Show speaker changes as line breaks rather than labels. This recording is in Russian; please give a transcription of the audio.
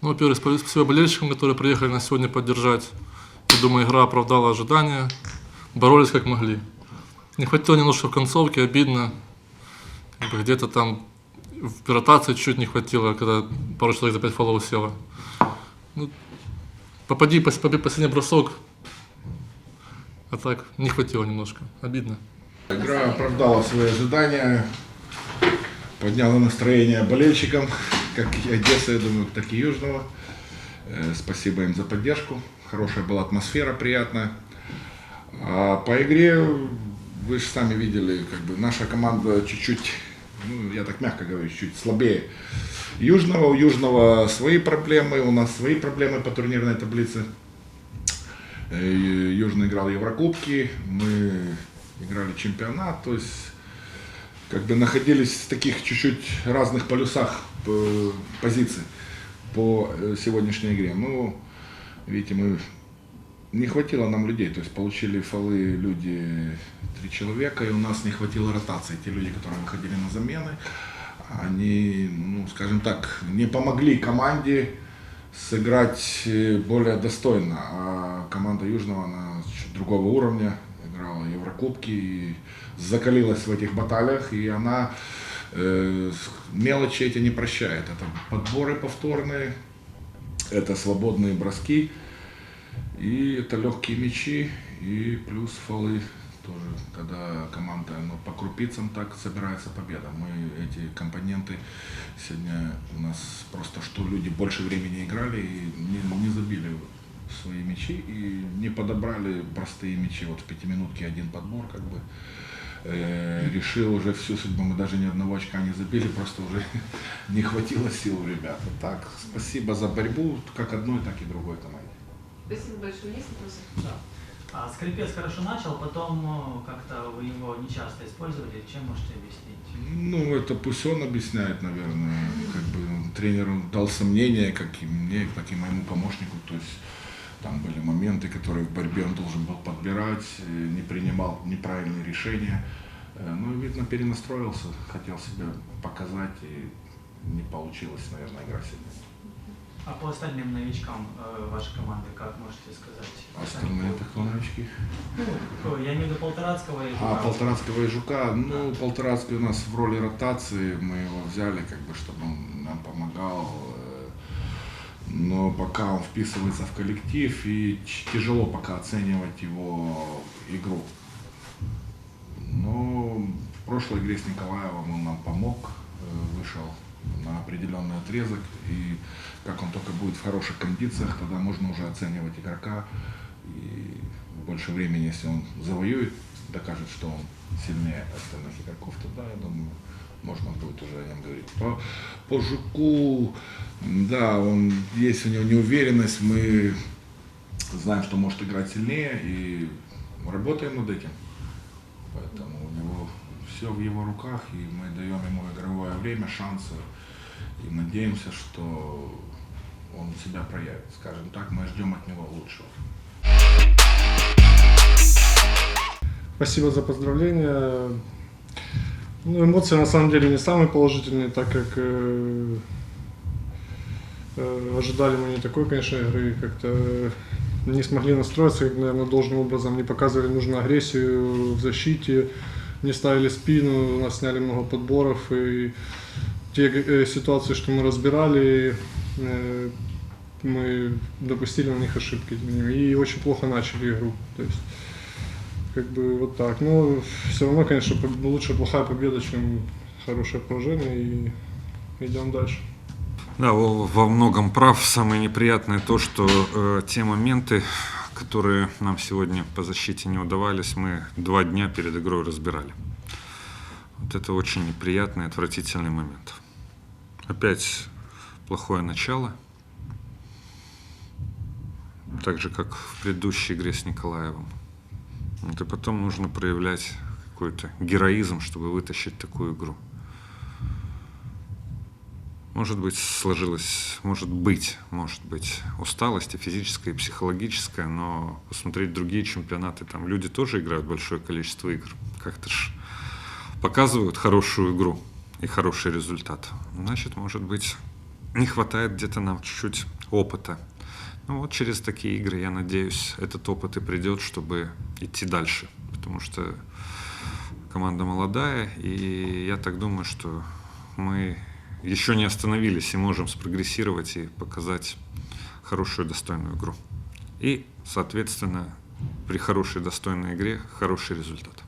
Ну, во-первых, спасибо болельщикам, которые приехали нас сегодня поддержать. Я думаю, игра оправдала ожидания. Боролись как могли. Не хватило немножко в концовке, обидно. Как бы где-то там в ротации чуть не хватило, когда пару человек за пять фолов село. Ну, попади, попади последний бросок. А так, не хватило немножко. Обидно.
Игра оправдала свои ожидания, подняла настроение болельщикам, как и Одессы, я думаю, так и Южного. Э, Спасибо им за поддержку. Хорошая была атмосфера, приятная. А по игре, вы же сами видели, как бы наша команда чуть-чуть, ну, я так мягко говорю, чуть слабее Южного. У Южного свои проблемы, у нас свои проблемы по турнирной таблице. Э, Южный играл Еврокубки, мы играли чемпионат, то есть как бы находились в таких чуть-чуть разных полюсах позиций по э, сегодняшней игре. Ну, видите, мы не хватило нам людей, то есть получили фолы люди три человека, и у нас не хватило ротации. Те люди, которые выходили на замены, они, ну, скажем так, не помогли команде сыграть э, более достойно. А команда Южного, она другого уровня, играла Еврокубки закалилась в этих баталиях, и она э, мелочи эти не прощает. Это подборы повторные, это свободные броски, и это легкие мячи, и плюс фолы тоже, когда команда ну, по крупицам так собирается победа. Мы эти компоненты сегодня у нас просто, что люди больше времени играли и не, не забили свои мячи и не подобрали простые мячи. Вот в пятиминутке один подбор как бы э, решил уже всю судьбу. Мы даже ни одного очка не забили, просто уже не хватило сил у ребят. Так, спасибо за борьбу, как одной, так и другой команде.
Спасибо большое. Есть вопросы?
Да. А, Скрипец хорошо начал, потом э, как-то вы его не часто использовали. Чем можете объяснить?
Ну, это пусть он объясняет, наверное. Как бы тренер дал сомнения, как и мне, так и моему помощнику. То есть там были моменты, которые в борьбе он должен был подбирать, э, не принимал неправильные решения. Э, Ну, видно, перенастроился, хотел себя показать, и не получилось, наверное, игра сегодня.
А по остальным новичкам э, вашей команды, как можете сказать?
Остальные это кто новички?
Ну, я имею в виду Полторацкого и
А,
Жука.
Полторацкого и Жука. Ну, Полторацкий у нас в роли ротации, мы его взяли, как бы, чтобы он нам помогал. Но пока он вписывается в коллектив, и тяжело пока оценивать его игру. Но в прошлой игре с Николаевым он нам помог, э, вышел на определенный отрезок, и как он только будет в хороших кондициях, тогда можно уже оценивать игрока, и больше времени, если он завоюет, докажет, что он сильнее остальных игроков, тогда, я думаю, можно будет уже о нем говорить. По, по Жуку, да, он, есть у него неуверенность, мы знаем, что может играть сильнее, и работаем над этим. Поэтому у него все в его руках, и мы даем ему игровое время, шансы, и надеемся, что он себя проявит. Скажем так, мы ждем от него лучшего.
Спасибо за поздравления. Ну, эмоции на самом деле не самые положительные, так как э, э, ожидали мы не такой, конечно, игры, как-то э, не смогли настроиться, наверное, должным образом не показывали нужную агрессию в защите, не ставили спину, у нас сняли много подборов, и те э, ситуации, что мы разбирали, э, мы допустили на них ошибки, и очень плохо начали игру. То есть как бы вот так. Но все равно, конечно, поб- лучше плохая победа, чем хорошее поражение. И идем дальше.
Да, во многом прав. Самое неприятное то, что э, те моменты, которые нам сегодня по защите не удавались, мы два дня перед игрой разбирали. Вот это очень неприятный, отвратительный момент. Опять плохое начало. Так же, как в предыдущей игре с Николаевым. Вот и потом нужно проявлять какой-то героизм, чтобы вытащить такую игру. Может быть, сложилась, может быть, может быть, усталость и физическая, и психологическая, но посмотреть другие чемпионаты, там люди тоже играют большое количество игр. Как-то ж показывают хорошую игру и хороший результат. Значит, может быть, не хватает где-то нам чуть-чуть опыта. Ну вот через такие игры, я надеюсь, этот опыт и придет, чтобы идти дальше. Потому что команда молодая, и я так думаю, что мы еще не остановились и можем спрогрессировать и показать хорошую, достойную игру. И, соответственно, при хорошей, достойной игре хороший результат.